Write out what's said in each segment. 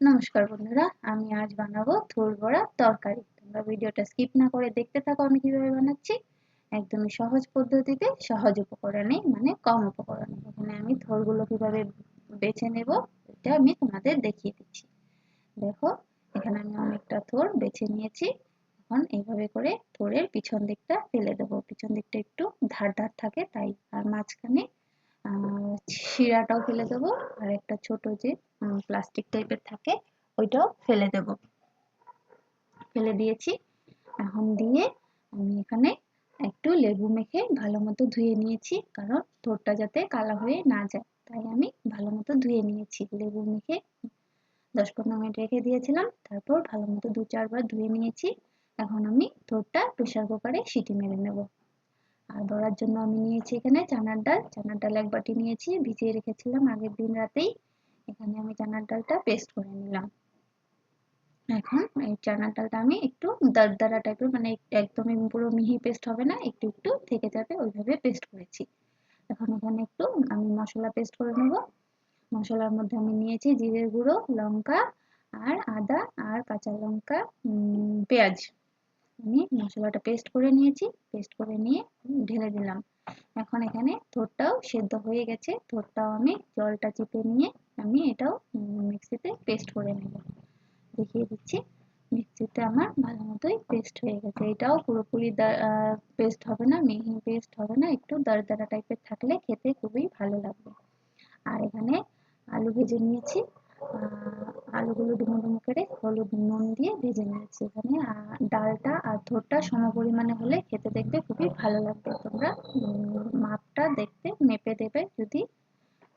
নমস্কার বন্ধুরা, আমি আজ বানাবো থোর বড়া তরকারি। তোমরা ভিডিওটা স্কিপ না করে দেখতে থাকো আমি কীভাবে বানাচ্ছি। একদমই সহজ পদ্ধতিতে, সহজ উপকরণে মানে কম উপকরণে। এখানে আমি থোরগুলো কীভাবে বেছে নেব, এটা আমি তোমাদের দেখিয়ে দিচ্ছি। দেখো, এখানে আমি অনেকটা থোর বেছে নিয়েছি। এখন এইভাবে করে থোরের পিছন দিকটা ফেলে দেবো। পিছন দিকটা একটু ধার ধার থাকে, তাই আর মাঝখানে শিরাটাও ফেলে দেবো। আর একটা ছোট যে প্লাস্টিক টাইপের থাকে, ওইটাও ফেলে দেব। ফেলে দিয়েছি। এখন দিয়ে আমি এখানে একটু লেবু মেখে ভালো মতো ধুয়ে নিয়েছি, কারণ ঠোঁটটা যাতে কালো হয়ে না যায়, তাই আমি ভালো মতো ধুয়ে নিয়েছি। লেবু মেখে দশ পনেরো মিনিট রেখে দিয়েছিলাম, তারপর ভালো মতো দু চারবার ধুয়ে নিয়েছি। এখন আমি ঠোঁটটা প্রেশার কুকারে সিটি মেরে নেব। আর বড়ার জন্য আমি নিয়েছি এখানে চানার ডাল। চানার ডাল এক বাটি নিয়েছি, ভিজিয়ে রেখেছিলাম আগের দিন রাতেই। এখানে আমি চানার ডালটা পেস্ট করে নিলাম। এখন এই চানার ডালটা আমি একটু দারদারা টাইপের মানে একদমই পুরো মিহি পেস্ট হবে না, একটু একটু থেকে যাবে, ওইভাবে পেস্ট করেছি। এখন এখানে একটু আমি মশলা পেস্ট করে নেব। মশলার মধ্যে আমি নিয়েছি জিরের গুঁড়ো, লঙ্কা আর আদা আর কাঁচা লঙ্কা পেঁয়াজ। আমি মশলাটা পেস্ট করে নিয়েছি পেস্ট করে নিয়ে ঢেলে দিলাম। এখন এখানে থোরটাও সেদ্ধ হয়ে গেছে, থোরটাও আমি জলটা চিপে নিয়ে আমি এটাও মিক্সিতে পেস্ট করে নেব। দেখিয়ে দিচ্ছি, মিক্সিতে আমার ভালো মতোই পেস্ট হয়ে গেছে। এটাও পুরোপুরি পেস্ট হবে না, মিহি পেস্ট হবে না, একটু দারদারা টাইপের থাকলে খেতে খুবই ভালো লাগবে। আর এখানে আলু ভেজে নিয়েছি আলুগুলো ডুমো ডুমো করে হলুদ নুন দিয়ে ভেজে নিয়েছি এখানে। ডালটা আর সম পরিমাণে হলে খেতে দেখবে খুবই ভালো লাগবে। তোমরা মাপটা দেখতে, মেপে দেবে যদি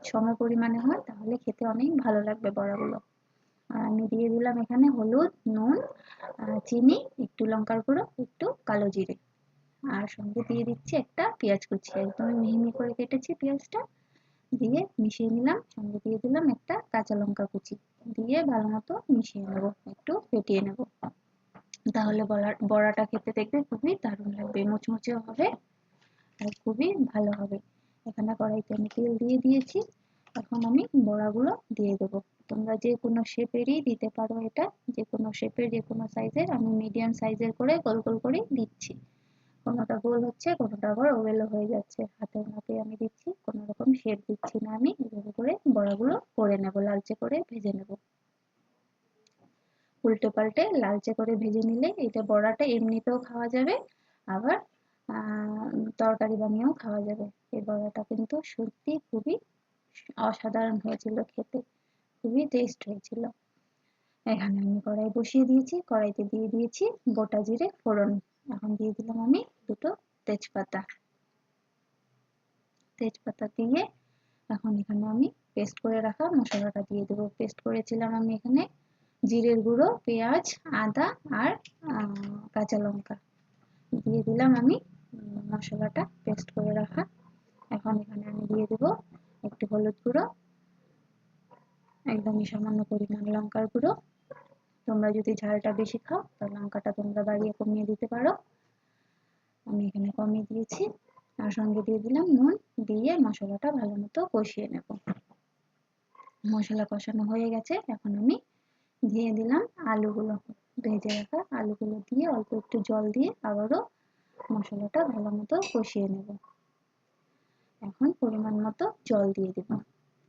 সম পরিমাণে হয় তাহলে খেতে অনেক ভালো লাগবে বড়াগুলো। আর আমি দিয়ে দিলাম এখানে হলুদ, নুন চিনি, একটু লঙ্কার গুঁড়ো, একটু কালো জিরে। আর সঙ্গে দিয়ে দিচ্ছি একটা পেঁয়াজ কুচি। একদমই মিহি মিহি করে কেটেছি পেঁয়াজটা। দিয়ে মিশিয়ে নিলাম। সঙ্গে দিয়ে দিলাম একটা কাঁচা লঙ্কা কুচি। দিয়ে ভালো মতো মিশিয়ে নেব, একটু ফেটিয়ে নেব। তাহলে বড়া বড়াটা খেতে দেখবে খুবই দারুণ লাগবে, মুচমুচেও হবে আর খুবই ভালো হবে। এখানে কড়াইতে আমি তেল দিয়ে দিয়েছি। এখন আমি বড়াগুলো দিয়ে দেবো। তোমরা যে কোনো শেপেরই দিতে পারো এটা, যে কোনো শেপের, যে কোনো সাইজের আমি মিডিয়াম সাইজের করে গোল গোল করে দিচ্ছি। কোনোটা গোল হচ্ছে, কোনোটা আবার ওয়েলও হয়ে যাচ্ছে। হাতের মাপে আমি দিচ্ছি কোনো রকম শেপ দিচ্ছি না আমি। এভাবে করে বড়াগুলো করে নেব, লালচে করে ভেজে নেব। উল্টে পাল্টে লালচে করে ভেজে নিলে এটা বড়াটা এমনিতেও খাওয়া যাবে, আবার তরকারি বানিয়েও খাওয়া যাবে। এই বড়াটা কিন্তু সত্যি খুবই অসাধারণ হয়েছিল খেতে, খুবই টেস্ট হয়েছিল। এখানে আমি কড়াই বসিয়ে দিয়েছি, কড়াইতে দিয়ে দিয়েছি গোটা জিরে ফোড়ন। এখন দিয়ে দিলাম আমি দুটো তেজপাতা। তেজপাতা দিয়ে এখন এখানে আমি পেস্ট করে রাখা মশলাটা দিয়ে দেবো। পেস্ট করেছিলাম আমি এখানে জিরের গুঁড়ো, পেঁয়াজ, আদা আর কাঁচা লঙ্কা। দিয়ে দিলাম আমি মশলাটা পেস্ট করে রাখা। এখন এখানে আমি দিয়ে দেবো একটু হলুদ গুঁড়ো, একদমই সামান্য পরিমাণ লঙ্কার গুঁড়ো। তোমরা যদি ঝালটা বেশি খাও, তাহলে লঙ্কাটা তোমরা বাড়িয়ে কমিয়ে দিতে পারো। আমি এখানে কমিয়ে দিয়েছি। আর সঙ্গে দিয়ে দিলাম নুন, দিয়ে মশলাটা ভালো মতো কষিয়ে নেব। মশলা কষানো হয়ে গেছে। এখন আমি দিয়ে দিলাম আলুগুলো। ভেজে রাখা আলুগুলো দিয়ে অল্প একটু জল দিয়ে আবারও মশলাটা ভালো মতো কষিয়ে নেব। এখন পরিমাণ মতো জল দিয়ে দেব।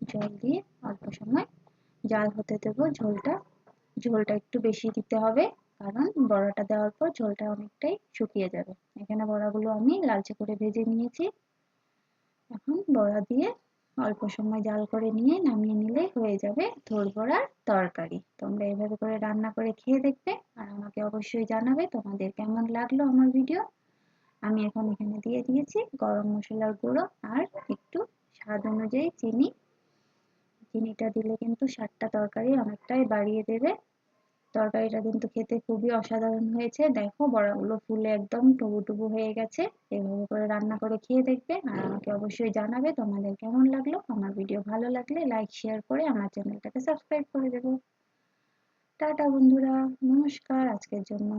জল দিয়ে অল্প সময় জাল হতে দেব ঝোলটা। ঝোলটা একটু বেশি দিতে হবে, কারণ বড়াটা দেওয়ার পর ঝোলটা অনেকটাই শুকিয়ে যাবে। এখানে বড়াগুলো আমি লালচে করে ভেজে নিয়েছি। এখন বড়া দিয়ে অল্প সময় জাল করে নিয়ে নামিয়ে নিলে হয়ে যাবে থোর বড়ার তরকারি। তোমরা এভাবে করে রান্না করে খেয়ে দেখবে আর আমাকে অবশ্যই জানাবে তোমাদের কেমন লাগল আমার ভিডিও। আমি এখন এখানে দিয়ে দিয়েছি গরম মশলার গুঁড়ো আর একটু স্বাদ অনুযায়ী চিনি। চিনিটা দিলে কিন্তু স্বাদটা তরকারি অনেকটাই বাড়িয়ে দেবে। তরকারিটা কিন্তু খেতে খুবই অসাধারণ হয়েছে। দেখো বড়াগুলো ফুলে একদম টুবু টুবু হয়ে গেছে। এভাবে করে রান্না করে খেয়ে দেখবে আর আমাকে অবশ্যই জানাবে তোমাদের কেমন লাগল। আমার ভিডিও ভালো লাগলে লাইক শেয়ার করে আমার চ্যানেলটাকে সাবস্ক্রাইব করে দেবো। টাটা বন্ধুরা, নমস্কার আজকের জন্য।